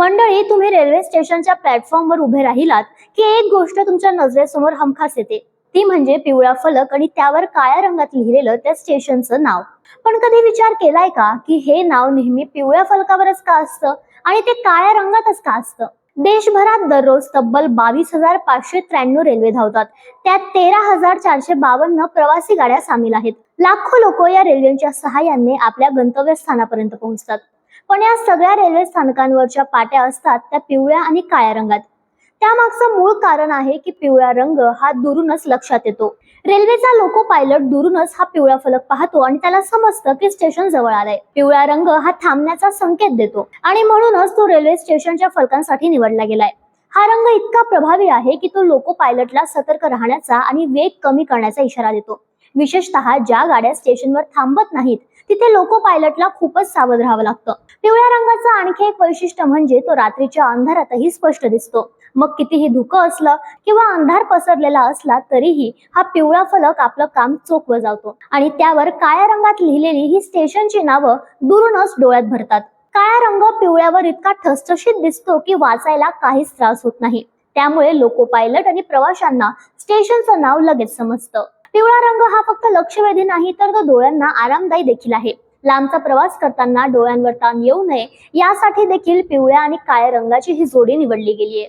मंडळी तुम्ही रेल्वे स्टेशनच्या प्लॅटफॉर्मवर उभे राहिलात की एक गोष्ट तुमच्या नजरेसमोर हमखास येते. ती म्हणजे पिवळा फलक आणि त्यावर काळ्या रंगात लिहिलेलं त्या स्टेशनचं नाव. पण कधी विचार केलाय का की हे नाव नेहमी पिवळ्या फलकावरच का असतं आणि ते काळ्या रंगातच का असतं? देशभरात दररोज तब्बल बावीस हजार पाचशे त्र्याण्णव रेल्वे धावतात. त्यात तेरा हजार चारशे बावन्न प्रवासी गाड्या सामील आहेत. लाखो लोक या रेल्वेच्या सहाय्याने आपल्या गंतव्यस्थानापर्यंत पोहोचतात. पण या सगळ्या रेल्वे स्थानकांवरच्या पाट्या असतात त्या पिवळ्या आणि काळ्या रंगात. त्यामागचं मूळ कारण आहे की पिवळा रंग हा दुरूनच लक्षात येतो. रेल्वेचा लोको पायलट दुरूनच हा पिवळा फलक पाहतो आणि त्याला समजतं की स्टेशन जवळ आलंय. पिवळा रंग हा थांबण्याचा संकेत देतो आणि म्हणूनच तो रेल्वे स्टेशनच्या फलकांसाठी निवडला गेलाय. हा रंग इतका प्रभावी आहे की तो लोको पायलटला सतर्क राहण्याचा आणि वेग कमी करण्याचा इशारा देतो. विशेषतः ज्या गाड्या स्टेशनवर थांबत नाहीत तिथे लोको पायलटला खूपच सावध राहावं लागतं. पिवळ्या रंगाचं आणखी एक वैशिष्ट्य म्हणजे तो रात्रीच्या अंधारातही स्पष्ट दिसतो. मग कितीही धुकं असलं किंवा अंधार पसरलेला असला तरीही हा पिवळा फलक आपलं काम चोख बजावतो आणि त्यावर काळ्या रंगात लिहिलेली ही स्टेशनची नावं दुरूनच डोळ्यात भरतात. काळा रंग पिवळ्यावर इतका ठसठशीत दिसतो की वाचायला काहीच त्रास होत नाही. त्यामुळे लोको पायलट आणि प्रवाशांना स्टेशनचं नाव लगेच समजतं. पिवळा रंग हा फक्त लक्षवेधी नाही तर तो डोळ्यांना आरामदायी देखील आहे. लांबचा प्रवास करताना डोळ्यांवर ताण येऊ नये यासाठी देखील पिवळ्या आणि काळ्या रंगाची ही जोडी निवडली गेली आहे